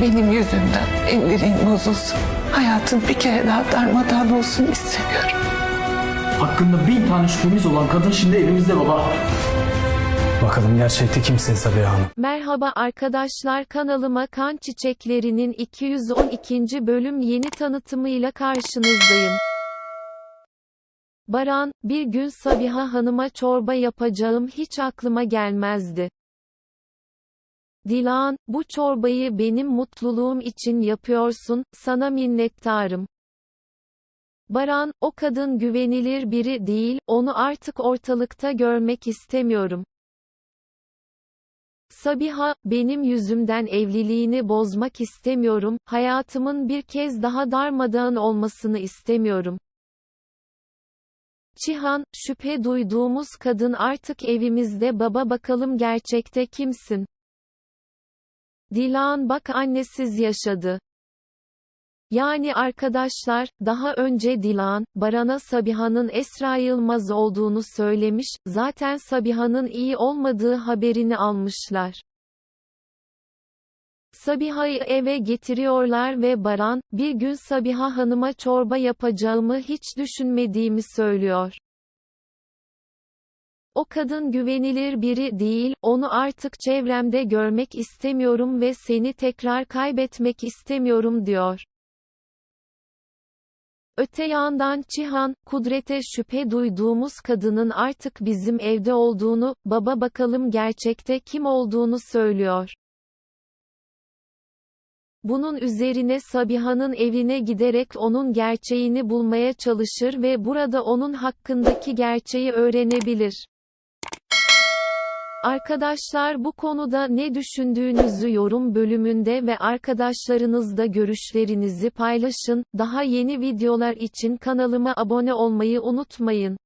Benim yüzümden evliliğin bozulsun. Hayatın bir kere daha darmadağın olsun istemiyorum. Hakkında bin tane şüphemiz olan kadın şimdi elimizde baba. Bakalım gerçekte kimsin Sabiha Hanım? Merhaba arkadaşlar kanalıma Kan Çiçekleri'nin 212. bölüm yeni tanıtımıyla karşınızdayım. Baran, bir gün Sabiha Hanım'a çorba yapacağım hiç aklıma gelmezdi. Dilan, bu çorbayı benim mutluluğum için yapıyorsun, sana minnettarım. Baran, o kadın güvenilir biri değil, onu artık ortalıkta görmek istemiyorum. Sabiha, benim yüzümden evliliğini bozmak istemiyorum, hayatımın bir kez daha darmadağın olmasını istemiyorum. Çihan, şüphe duyduğumuz kadın artık evimizde baba bakalım gerçekte kimsin? Dilan bak annesiz yaşadı. Yani arkadaşlar, daha önce Dilan, Baran'a Sabiha'nın Esra Yılmaz olduğunu söylemiş, zaten Sabiha'nın iyi olmadığı haberini almışlar. Sabiha'yı eve getiriyorlar ve Baran, bir gün Sabiha Hanım'a çorba yapacağımı hiç düşünmediğimi söylüyor. O kadın güvenilir biri değil, onu artık çevremde görmek istemiyorum ve seni tekrar kaybetmek istemiyorum diyor. Öte yandan Çihan, Kudret'e şüphe duyduğumuz kadının artık bizim evde olduğunu, baba bakalım gerçekte kim olduğunu söylüyor. Bunun üzerine Sabiha'nın evine giderek onun gerçeğini bulmaya çalışır ve burada onun hakkındaki gerçeği öğrenebilir. Arkadaşlar bu konuda ne düşündüğünüzü yorum bölümünde ve arkadaşlarınızda görüşlerinizi paylaşın. Daha yeni videolar için kanalıma abone olmayı unutmayın.